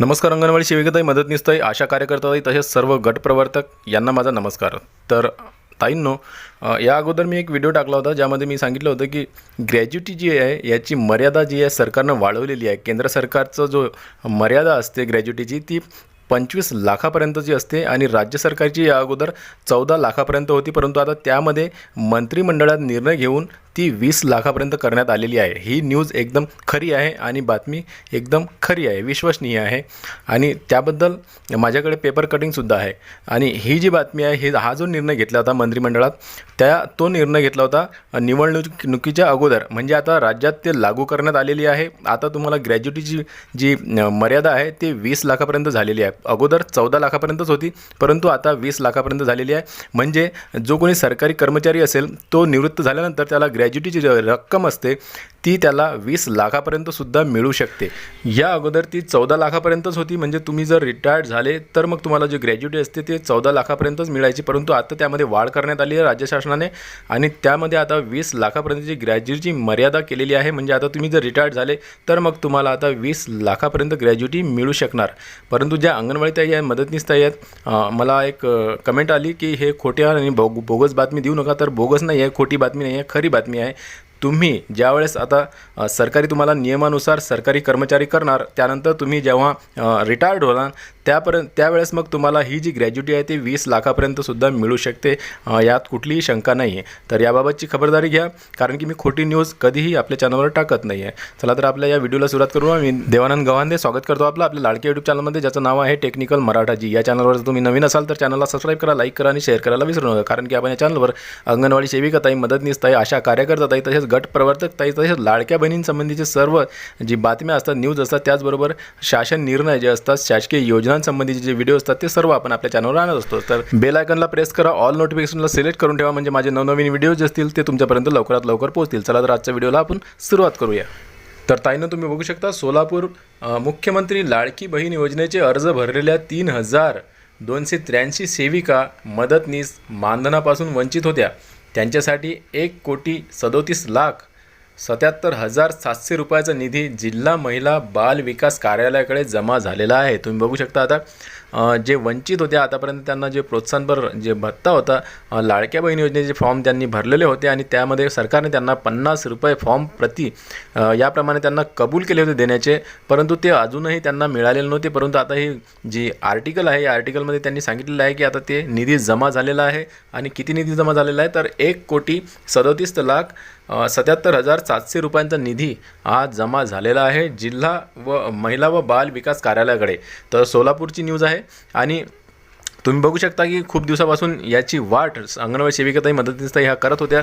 नमस्कार अंगणवाडी सेविकाताई मदतनीसताई आशा कार्यकर्ताताई तसेच सर्व गटप्रवर्तक यांना माझा नमस्कार. तर ताईंनो या अगोदर मी एक व्हिडिओ टाकला होता ज्यामध्ये मी सांगितलं होतं की ग्रॅज्युटी जी आहे याची मर्यादा जी आहे सरकारनं वाढवलेली आहे. केंद्र सरकारचं जो मर्यादा असते ग्रॅज्युटीची ती पंचवीस लाखापर्यंतची असते आणि राज्य सरकारची या अगोदर चौदा लाखापर्यंत होती. परंतु आता त्यामध्ये मंत्रिमंडळात निर्णय घेऊन ती वीस लाखापर्यंत करण्यात आलेली आहे. ही न्यूज एकदम खरी आहे आणि बातमी एकदम खरी आहे विश्वसनीय आहे आणि त्याबद्दल माझ्याकडे पेपर कटिंगसुद्धा आहे. आणि ही जी बातमी आहे ही हा जो निर्णय घेतला होता मंत्रिमंडळात त्या तो निर्णय घेतला होता निवडणुकीच्या अगोदर. म्हणजे आता राज्यात ते लागू करण्यात आलेली आहे. आता तुम्हाला ग्रॅज्युटीची जी मर्यादा आहे ती वीस लाखापर्यंत झालेली आहे. अगोदर चौदा लाखापर्यंतच होती परंतु आता वीस लाखापर्यंत झालेली आहे. म्हणजे जो कोणी सरकारी कर्मचारी असेल तो निवृत्त झाल्यानंतर त्याला ग्रॅ ग्रॅज्युटीची जी रक्कम असते ती त्याला वीस लाखापर्यंतसुद्धा मिळू शकते. या अगोदर ती चौदा लाखापर्यंतच होती म्हणजे तुम्ही जर रिटायर्ड झाले तर मग तुम्हाला जे ग्रॅज्युटी असते ते चौदा लाखापर्यंतच मिळायची. परंतु आता त्यामध्ये वाढ करण्यात आली आहे राज्य शासनाने आणि त्यामध्ये आता वीस लाखापर्यंतची ग्रॅज्युटीची मर्यादा केलेली आहे. म्हणजे आता तुम्ही जर रिटायर्ड झाले तर मग तुम्हाला आता वीस लाखापर्यंत ग्रॅज्युटी मिळू शकणार. परंतु ज्या अंगणवाडी ताई आहेत मदतनीस ताई आहेत मला एक कमेंट आली की हे खोट्या आणि बोग बोगस बातमी देऊ नका तर बोगस नाही आहे खोटी बातमी नाही आहे खरी बातमी आहे तुम्ही ज्यावेळेस आता सरकारी तुम्हाला नियमानुसार सरकारी कर्मचारी करणार त्यानंतर तुम्ही जेव्हा रिटायर्ड होणार त्यापर्यंत त्यावेळेस मग तुम्हाला ही जी ग्रॅज्युटी आहे ती वीस लाखापर्यंतसुद्धा मिळू शकते यात कुठलीही शंका नाही आहे तर याबाबतची खबरदारी घ्या कारण की मी खोटी न्यूज कधीही आपल्या चॅनलवर टाकत नाही आहे चला तर आपल्या या व्हिडिओला सुरुवात करू. मी देवानंद गव्हांदे स्वागत करतो आपलं आपल्या लाडके यूट्यूब चॅनलमध्ये ज्याचं नाव आहे टेक्निकल मराठाजी या चॅनलवर जर तुम्ही नवीन असाल तर चॅनलला सबस्क्राईब करा लाईक करा आणि शेअर करायला विसरू नका. कारण की आपण या चॅनलवर अंगणवाडी सेविका ताई मदतनीस ताई आशा कार्यकर्ता ताई तसेच गट प्रवर्तक तसेच लाडक्या बहिणींसंबंधीचे सर्व जी बातम्या असतात न्यूज असतात त्याचबरोबर शासन निर्णय जे असतात शासकीय योजनांसंबंधीचे जे व्हिडिओ असतात ते सर्व आपण आपल्या चॅनलवर आणत असतो. तर बेल आयकनला प्रेस करा ऑल नोटिफिकेशनला सिलेक्ट करून ठेवा म्हणजे माझे नवनवीन व्हिडिओ जे असतील ते तुमच्यापर्यंत लवकरात लवकर पोहोचतील. चला तर आजच्या व्हिडिओला आपण सुरुवात करूया. तर ताईनं तुम्ही बघू शकता सोलापूर मुख्यमंत्री लाडकी बहीण योजनेचे अर्ज भरलेल्या तीन हजार दोनशे त्र्याऐंशी सेविका मदतनीस मानधनापासून वंचित होत्या. त्यांच्यासाठी एक कोटी सदोतीस लाख सत्याहत्तर हजार सातशे रुपयाचा निधी जिल्हा महिला बाल विकास कार्यालयाकडे जमा झालेला आहे. तुम्ही बघू शकता आता जे वंचित होते आतापर्यंत त्यांना जे प्रोत्साहनपर जे भत्ता होता लाडक्या बहीण योजनेचे फॉर्म त्यांनी भरलेले होते आणि त्यामध्ये सरकारने त्यांना पन्नास रुपये फॉर्म प्रति याप्रमाणे त्यांना कबूल केले होते देण्याचे परंतु ते अजूनही त्यांना मिळालेले नव्हते. परंतु आता ही जी आर्टिकल आहे या आर्टिकलमध्ये त्यांनी सांगितलेलं आहे की आता ते निधी जमा झालेला आहे. आणि किती निधी जमा झालेला आहे? तर एक कोटी सदोतीस लाख सत्याहत्तर हजार सातशे रुपयांचा निधी आज जमा झालेला आहे जिल्हा व महिला व बाल विकास कार्यालयाकडे. तर सोलापूरची न्यूज आहे. आणि तुम्ही बघू शकता की खूप दिवसापासून याची वाट अंगणवाडी सेविकाताई मदतीस ह्या करत होत्या.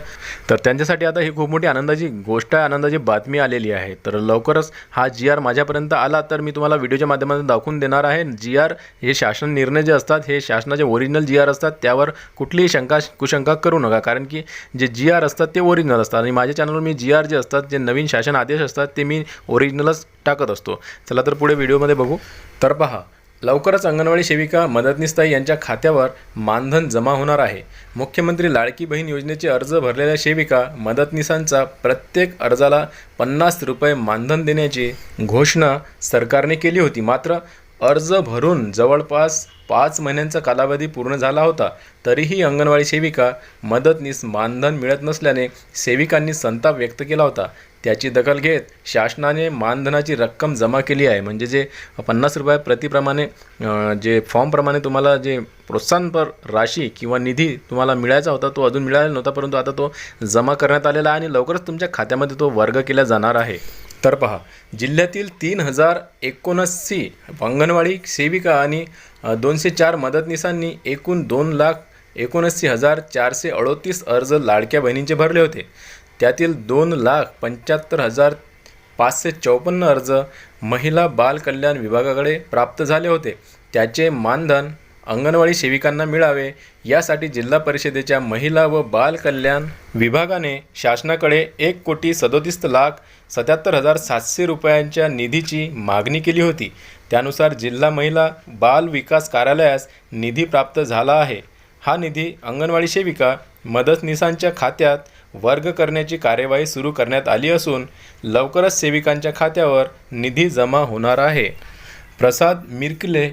तर त्यांच्यासाठी आता ही खूप मोठी आनंदाची गोष्ट आहे आनंदाची बातमी आलेली आहे. तर लवकरच हा जी आर माझ्यापर्यंत आला तर मी तुम्हाला व्हिडिओच्या माध्यमातून दाखवून देणार आहे. जी आर हे शासन निर्णय जे असतात हे शासनाचे ओरिजिनल जी आर असतात त्यावर कुठलीही शंका कुशंका करू नका. कारण की जे जी आर असतात ते ओरिजिनल असतात. आणि माझ्या चॅनलवर मी जी आर जे असतात जे नवीन शासन आदेश असतात ते मी ओरिजिनलच टाकत असतो. चला तर पुढे व्हिडिओमध्ये बघू. तर पहा लवकरच अंगणवाडी सेविका मदतनीसताई यांच्या खात्यावर मानधन जमा होणार आहे. मुख्यमंत्री लाडकी बहीण योजनेचे अर्ज भरलेल्या सेविका मदतनीसांचा प्रत्येक अर्जाला पन्नास रुपये मानधन देण्याची घोषणा सरकारने केली होती. मात्र अर्ज भरून जवळपास पाच महिन्यांचा कालावधी पूर्ण झाला होता. तरीही अंगणवाडी सेविका मदतनीस मानधन मिळत नसल्याने सेविकांनी संताप व्यक्त केला होता. त्याची दखल घेत शासनाने मानधनाची रक्कम जमा केली आहे. म्हणजे जे पन्नास रुपये प्रतिप्रमाणे जे फॉर्मप्रमाणे तुम्हाला जे प्रोत्साहनपर राशी किंवा निधी तुम्हाला मिळायचा होता तो अजून मिळाला नव्हता परंतु आता तो जमा करण्यात आलेला आहे आणि लवकरच तुमच्या खात्यामध्ये तो वर्ग केला जाणार आहे. तर पहा जिल्ह्यातील तीन हजार एकोणऐंशी अंगणवाडी सेविका आणि दोनशे चार मदतनीसांनी एकूण दोन लाख एकोणऐंशी हजार चारशे अडोतीस अर्ज लाडक्या बहिणींचे भरले होते. त्यातील दोन लाख पंच्याहत्तर हजार पाचशे चौपन्न अर्ज महिला बाल कल्याण विभागाकडे प्राप्त झाले होते. त्याचे मानधन अंगणवाडी सेविकांना मिळावे यासाठी जिल्हा परिषदेच्या महिला व बाल कल्याण विभागाने शासनाकडे एक कोटी सदोतीस लाख सत्याहत्तर हजार सातशे रुपयांच्या निधीची मागणी केली होती. त्यानुसार जिल्हा महिला बाल विकास कार्यालयास निधी प्राप्त झाला आहे. हा निधी अंगणवाडी सेविका मदतनीसांच्या खात्यात वर्ग करण्याची कार्यवाही सुरू करण्यात आली असून लवकरच सेविकांच्या खात्यावर निधी जमा होणार आहे. प्रसाद मिरकले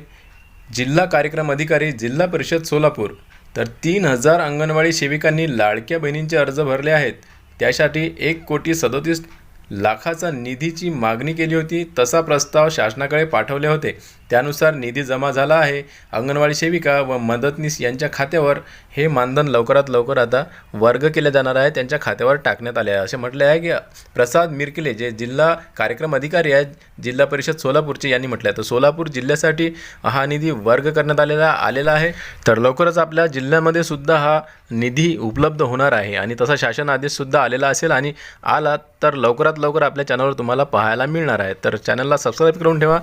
जिल्हा कार्यक्रम अधिकारी जिल्हा परिषद सोलापूर. तर तीन हजार अंगणवाडी सेविकांनी लाडक्या बहिणींचे अर्ज भरले आहेत. त्यासाठी एक कोटी सदोतीस लाखाचा निधीची मागणी केली होती. तसा प्रस्ताव शासनाकडे पाठवले होते. त्यानुसार निधी जमा झाला आहे. अंगणवाडी सेविका व मदतनीस यांच्या खात्यावर हे मानधन लवकरात लवकर आता वर्ग केले जाणार आहे. त्यांच्या खात्यावर टाकण्यात आले आहे. असे म्हटले आहे की प्रसाद मिरकिले जे जिल्हा कार्यक्रम अधिकारी आहेत जिल्हा परिषद सोलापूरचे यांनी म्हटलं आहे. तर सोलापूर जिल्ह्यासाठी हा निधी वर्ग करण्यात आलेला आलेला आहे. तर लवकरच आपल्या जिल्ह्यामध्ये सुद्धा हा निधी उपलब्ध होणार आहे. आणि तसा शासन आदेशसुद्धा आलेला असेल आणि आला तर लवकरात लवकर आपल्या चॅनलवर तुम्हाला पाहायला मिळणार आहे. तर चॅनलला सबस्क्राईब करून ठेवा.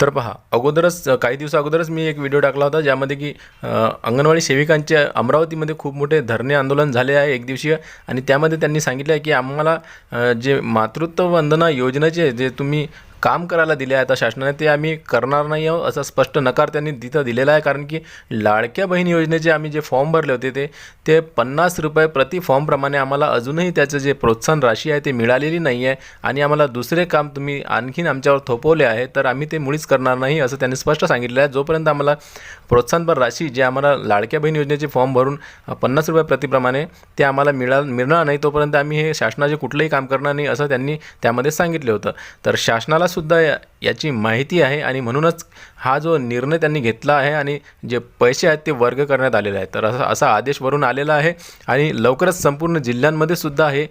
तर पहा अगोदरच काही दिवस अगोदरच मी एक व्हिडिओ टाकला होता ज्यामध्ये की अंगणवाडी सेविकांचे अमरावतीमध्ये खूप मोठे धरणे आंदोलन झाले आहे एक दिवसीय. आणि त्यामध्ये त्यांनी सांगितलं आहे की आम्हाला जे मातृत्व वंदना योजनेचे जे तुम्ही काम करायला दिले आहे आता शासनाने ते आम्ही करणार नाही आहोत असा स्पष्ट नकार त्यांनी तिथं दिलेला आहे. कारण की लाडक्या बहीण योजनेचे आम्ही जे फॉर्म भरले होते ते ते पन्नास रुपये प्रति फॉर्मप्रमाणे आम्हाला अजूनही त्याचं जे प्रोत्साहन राशी आहे ते मिळालेली नाही आहे. आणि आम्हाला दुसरे काम तुम्ही आणखीन आमच्यावर थोपवले आहे तर आम्ही ते मुळीच करणार नाही असं त्यांनी स्पष्ट सांगितलं आहे. जोपर्यंत आम्हाला प्रोत्साहनपर राशी जे आम्हाला लाडक्या बहीण योजनेचे फॉर्म भरून पन्नास रुपये प्रतिप्रमाणे ते आम्हाला मिळा मिळणार नाही तोपर्यंत आम्ही हे शासनाचे कुठलंही काम करणार नाही असं त्यांनी त्यामध्ये सांगितलं होतं. तर शासनाला सुद्धा या याची माहिती आहे आणि म्हणूनच हा जो निर्णय त्यांनी घेतला आहे आणि जे पैसे आहेत ते वर्ग करण्यात आलेले आहेत. तर असा असा आदेश वरून आलेला आहे आणि लवकरच संपूर्ण जिल्ह्यांमध्ये सुद्धा हे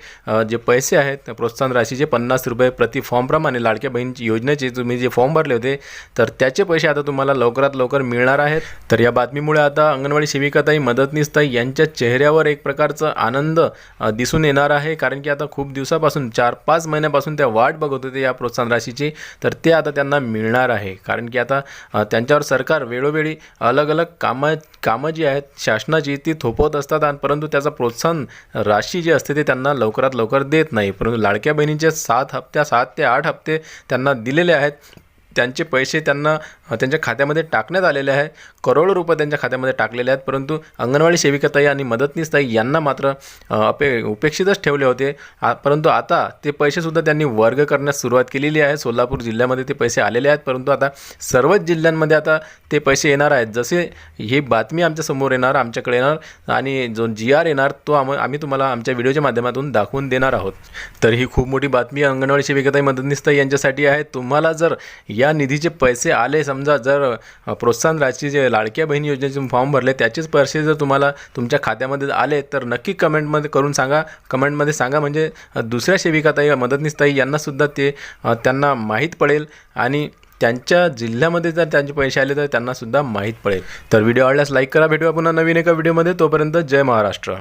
जे पैसे आहेत प्रोत्साहन राशीचे पन्नास रुपये प्रति फॉर्मप्रमाणे लाडक्या बहीणची योजनेचे तुम्ही जे फॉर्म भरले होते तर त्याचे पैसे आता तुम्हाला लवकरात लवकर मिळणार आहेत. तर या बातमीमुळे आता अंगणवाडी सेविकाताई मदतनीसताई यांच्या चेहऱ्यावर एक प्रकारचा आनंद दिसून येणार आहे. कारण की आता खूप दिवसापासून चार पाच महिन्यापासून त्या वाट बघत होते या प्रोत्साहन राशीची तर ते आता त्यांना मिळणार आहे. कारण की आता त्यांच्यावर सरकार वेळोवेळी अलग अलग कामं कामं जी आहेत शासनाची ती थोपवत असतात आणि परंतु त्याचा प्रोत्साहन राशी जी असते ते त्यांना लवकरात लवकर देत नाही. परंतु लाडक्या बहिणींचे सात हप्त्या सात ते आठ हप्ते त्यांना दिलेले आहेत. त्यांचे पैसे त्यांना त्यांच्या खात्यामध्ये टाकण्यात आलेले आहे. करोडो रुपये त्यांच्या खात्यामध्ये टाकलेले आहेत परंतु अंगणवाडी सेविकाताई आणि मदतनीसताई यांना मात्र अपे उपेक्षितच ठेवले होते. आ, परंतु आता ते पैसेसुद्धा त्यांनी वर्ग करण्यास सुरुवात केलेली आहे. सोलापूर जिल्ह्यामध्ये ते पैसे आलेले आहेत परंतु आता सर्वच जिल्ह्यांमध्ये आता ते पैसे येणार आहेत. जसे ही बातमी आमच्यासमोर येणार आमच्याकडे येणार आणि जो जी आर येणार तो आम आम्ही तुम्हाला आमच्या व्हिडिओच्या माध्यमातून दाखवून देणार आहोत. तर ही खूप मोठी बातमी अंगणवाडी सेविकाताई मदतनीसताई यांच्यासाठी आहे. तुम्हाला जर या निधीचे पैसे आले समजा जर प्रोत्साहन राशी जे लाडक्या बहीण योजनेचे फॉर्म भरले त्याचेच पैसे जर तुम्हाला तुमच्या खात्यामध्ये आले तर नक्की कमेंटमध्ये करून सांगा. कमेंटमध्ये सांगा म्हणजे दुसऱ्या सेविकाताई मदतनीसताई यांनासुद्धा ते त्यांना माहीत पडेल आणि त्यांच्या जिल्ह्यामध्ये जर त्यांचे पैसे आले तर त्यांनासुद्धा माहीत पडेल. तर व्हिडिओ आवडल्यास लाईक करा. भेटूया पुन्हा नवीन एका व्हिडिओमध्ये. तोपर्यंत जय महाराष्ट्र.